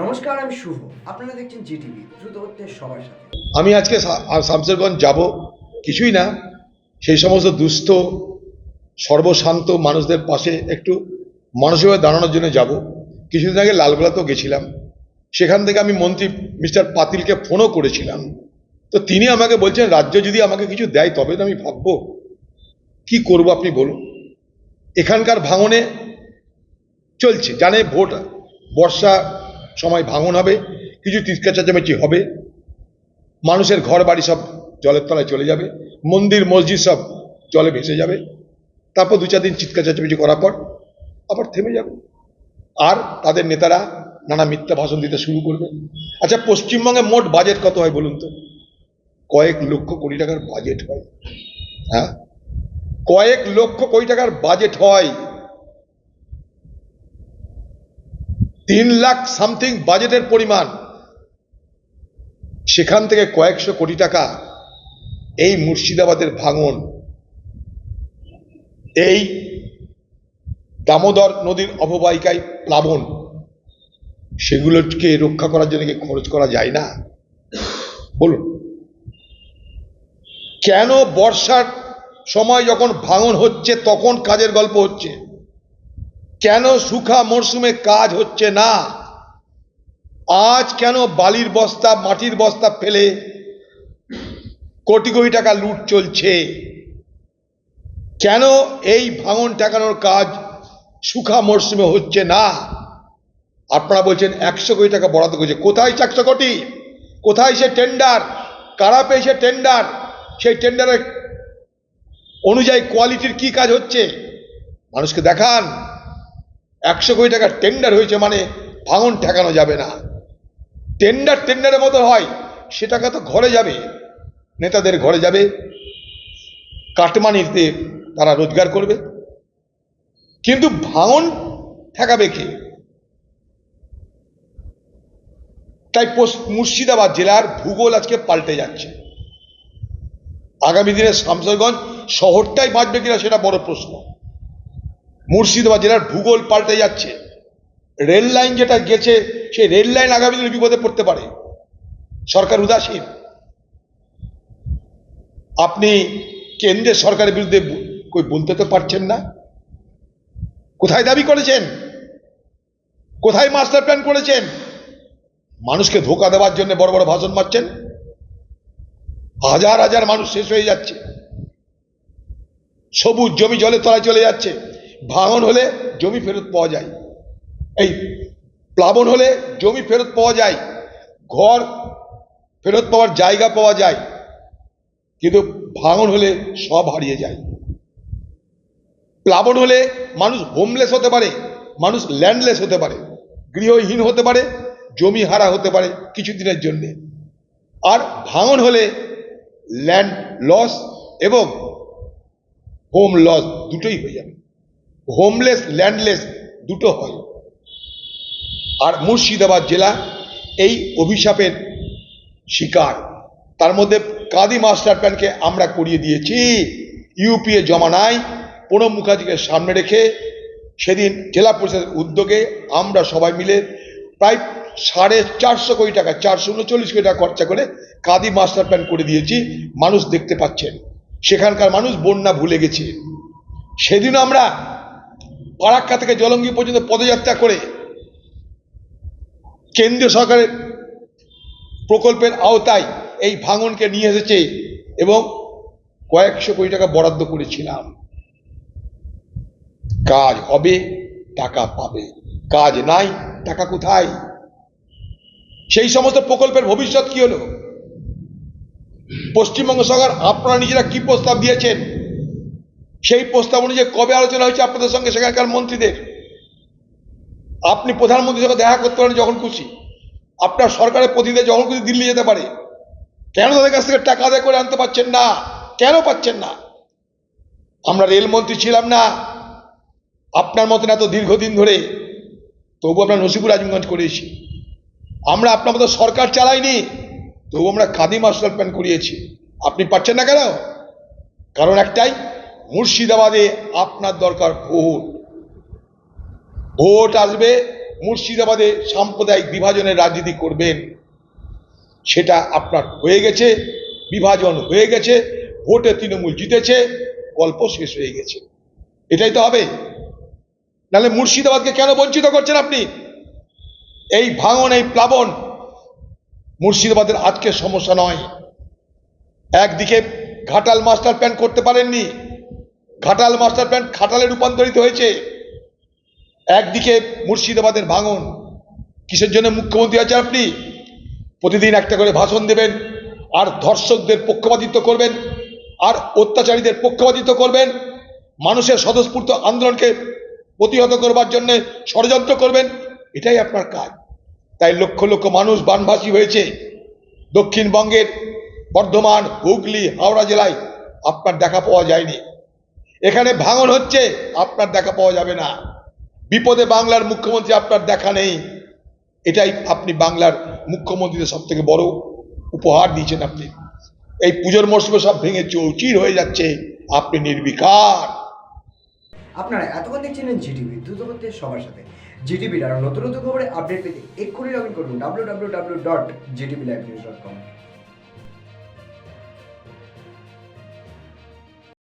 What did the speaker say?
নমস্কার, আমি শুভ। আপনারা দেখছেন দ্রুত হচ্ছে সবার সাথে। আমি আজকে শামসেরগঞ্জ যাব। কিছুই না, সেই সমস্ত দুস্থ, সর্বশান্ত মানুষদের পাশে একটু মানসিকভাবে দাঁড়ানোর জন্য যাব। কিছুদিন আগে লালগোলাতেও গেছিলাম। সেখান থেকে আমি মন্ত্রী মিস্টার পাতিলকে ফোনও করেছিলাম। তো তিনি আমাকে বলছেন, রাজ্য যদি আমাকে কিছু দেয়, তবে তো আমি ভাববো। কি করব আপনি বলুন? এখানকার ভাঙনে চলছে, জানে ভোট, বর্ষা সময় ভাঙন হবে, কিছু তিস্কা চেঁচামেচি হবে, মানুষের ঘর বাড়ি সব জলের তলায় চলে যাবে, মন্দির, মসজিদ সব জলে ভেসে যাবে, তারপর দু চার দিন চিৎকার চেঁচামেচি করার পর আবার থেমে যাবে। আর তাদের নেতারা নানা মিথ্যা ভাষণ দিতে শুরু করবে। আচ্ছা পশ্চিমবঙ্গে মোট বাজেট কত হয় বলুন তো? কয়েক লক্ষ কোটি টাকার বাজেট হয়। হ্যাঁ? কয়েক লক্ষ কোটি টাকার বাজেট হয়। তিন লাখ সামথিং বাজেটের পরিমাণ। সেখান থেকে কয়েকশো কোটি টাকা এই মুর্শিদাবাদের ভাঙন। এই দামোদর নদীর অববাহিকায় প্লাবন। সেগুলোকে রক্ষা করার জন্য কি খরচ করা যায় না? বলুন। কেন বর্ষার সময় যখন ভাঙন হচ্ছে, তখন কাজের গল্প হচ্ছে? কেন সুখা মরশুমে কাজ হচ্ছে না? আজ কেন বালির বস্তা, মাটির বস্তা ফেলে কোটি কোটি টাকা লুট চলছে? কেন এই ভাঙন ঠেকানোর কাজ সুখা মরশুমে হচ্ছে না? আপনারা বলছেন একশো কোটি টাকা বরাদ্দ করছে। কোথায় একশো কোটি? কোথায় সে টেন্ডার কারা পেয়েছে টেন্ডার সেই টেন্ডারের অনুযায়ী কোয়ালিটির কি কাজ হচ্ছে? মানুষকে দেখান। একশো কোটি টাকার টেন্ডার হয়েছে মানে ভাঙন ঠেকানো যাবে না। টেন্ডার টেন্ডারের মতো হয়, সে টাকা তো ঘরে যাবে, নেতাদের ঘরে যাবে। কাটমানিতে তারা রোজগার করবে। কিন্তু ভাঙন ঠেকাবে কে? তাই মুর্শিদাবাদ জেলার ভূগোল আজকে পাল্টে যাচ্ছে। আগামী দিনে শামসরগঞ্জ শহরটাই বাঁচবে কিনা সেটা বড় প্রশ্ন। মুর্শিদাবাদ জেলার ভূগোল পাল্টে যাচ্ছে। রেল লাইন যেটা গেছে, সেই রেল লাইন আগামী দিনে বিপদে পড়তে পারে। সরকার উদাসীন। আপনি কেন্দ্রের সরকারের বিরুদ্ধে কই বলতে তো পারছেন না। কোথায় দাবি করেছেন? কোথায় মাস্টার প্ল্যান করেছেন? মানুষকে ধোকা দেওয়ার জন্য বড় বড় ভাষণ মারছেন। হাজার হাজার মানুষ শেষ হয়ে যাচ্ছে। সবুজ জমি জলে তলায় চলে যাচ্ছে। ভাঙন হলে জমি ফেরত পাওয়া যায়। এই প্লাবন হলে জমি ফেরত পাওয়া যায়। ঘর ফেরত পাওয়ার জায়গা পাওয়া যায়। কিন্তু ভাঙন হলে সব হারিয়ে যায়। প্লাবন হলে মানুষ হোমলেস হতে পারে, মানুষ ল্যান্ডলেস হতে পারে, গৃহহীন হতে পারে, জমি হারা হতে পারে কিছুদিনের জন্যে। আর ভাঙন হলে ল্যান্ড লস এবং হোম লস দুটোই হয়ে যাবে। হোমলেস ল্যান্ডলেস দুটো হয়। আর মুর্শিদাবাদ জেলা এই অভিশাপের শিকার। তার মধ্যে কাদি মাস্টার প্ল্যানকে আমরা করিয়ে দিয়েছি। ইউপিএ জমানায় প্রণব মুখার্জিকে সামনে রেখে সেদিন জেলা পরিষদের উদ্যোগে আমরা সবাই মিলে প্রায় সাড়ে চারশো কোটি টাকা, চারশো উনচল্লিশ কোটি টাকা খরচা করে কাদি মাস্টার প্ল্যান করে দিয়েছি। মানুষ দেখতে পাচ্ছেন। সেখানকার মানুষ বন্যা ভুলে গেছে। সেদিন আমরা ফারাক্কা থেকে জলঙ্গি পর্যন্ত পদযাত্রা করে কেন্দ্রীয় সরকারের প্রকল্পের আওতায় এই ভাঙনকে নিয়ে এসেছে এবং কয়েকশো কোটি টাকা বরাদ্দ করেছিলাম। কাজ হবে, টাকা পাবে। কাজ নাই, টাকা কোথায়? সেই সমস্ত প্রকল্পের ভবিষ্যৎ কি হলো? পশ্চিমবঙ্গ সরকার আপনারা নিজেরা কি প্রস্তাব দিয়েছেন? সেই প্রস্তাব অনুযায়ী কবে আলোচনা হয়েছে আপনাদের সঙ্গে সেখানকার মন্ত্রীদের? আপনি প্রধানমন্ত্রীর সঙ্গে দেখা করতে পারেন যখন খুশি। আপনার সরকারের প্রতিনিধি যখন খুশি দিল্লি যেতে পারে। কেন তাদের কাছ থেকে টাকা আদায় করে আনতে পারছেন না? কেন পাচ্ছেন না? আমরা রেলমন্ত্রী ছিলাম না। আপনার মতন এত দীর্ঘদিন ধরে তবু আমরা নসিপুর আজমগঞ্জ করেছি। আমরা আপনার মতো সরকার চালাইনি, তবু আমরা খাদি মাস্টার প্ল্যান করিয়েছি। আপনি পাচ্ছেন না কেন? কারণ একটাই মুর্শিদাবাদে আপনার দরকার ভোট। ভোট আসবে, মুর্শিদাবাদে সাম্প্রদায়িক বিভাজনের রাজনীতি করবেন। সেটা আপনার হয়ে গেছে, বিভাজন হয়ে গেছে, ভোটে তৃণমূল জিতেছে, গল্প শেষ হয়ে গেছে। এটাই তো হবে। নাহলে মুর্শিদাবাদকে কেন বঞ্চিত করছেন আপনি? এই ভাঙন, এই প্লাবন মুর্শিদাবাদের আজকের সমস্যা নয়। একদিকে ঘাটাল মাস্টার প্ল্যান করতে পারেননি ঘাটাল মাস্টার প্ল্যান খাটালে রূপান্তরিত হয়েছে। একদিকে মুর্শিদাবাদের ভাঙন, কিসের জন্য মুখ্যমন্ত্রী আছেন আপনি? প্রতিদিন একটা করে ভাষণ দেবেন, আর ধর্ষকদের পক্ষপাতিত্ব করবেন, আর অত্যাচারীদের পক্ষপাতিত্ব করবেন, মানুষের স্বতঃস্ফূর্ত আন্দোলনকে প্রতিহত করবার জন্য ষড়যন্ত্র করবেন, এটাই আপনার কাজ। তাই লক্ষ লক্ষ মানুষ বানভাসী হয়েছে। দক্ষিণবঙ্গের বর্ধমান, হুগলি, হাওড়া জেলায় আপনার দেখা পাওয়া যায়নি। এখানে ভাঙন হচ্ছে, আপনার দেখা পাওয়া যাবে না। বিপদে বাংলার মুখ্যমন্ত্রী, আপনার দেখা নেই। এটাই আপনি বাংলার মুখ্যমন্ত্রীদের সব থেকে বড় উপহার দিয়েছেন আপনি। এই পুজোর মরশুমে সব ভেঙে চৌচির হয়ে যাচ্ছে। আপনি নির্বিকার। আপনারা এতক্ষণ দেখছিলেন জিটিভি, দ্রুত হচ্ছে সবার সাথে। জিটিভির আরও নতুন নতুন খবরে আপডেট পেতে এক্ষুনি লগ ইন করুন W W W dot GTV live news dot com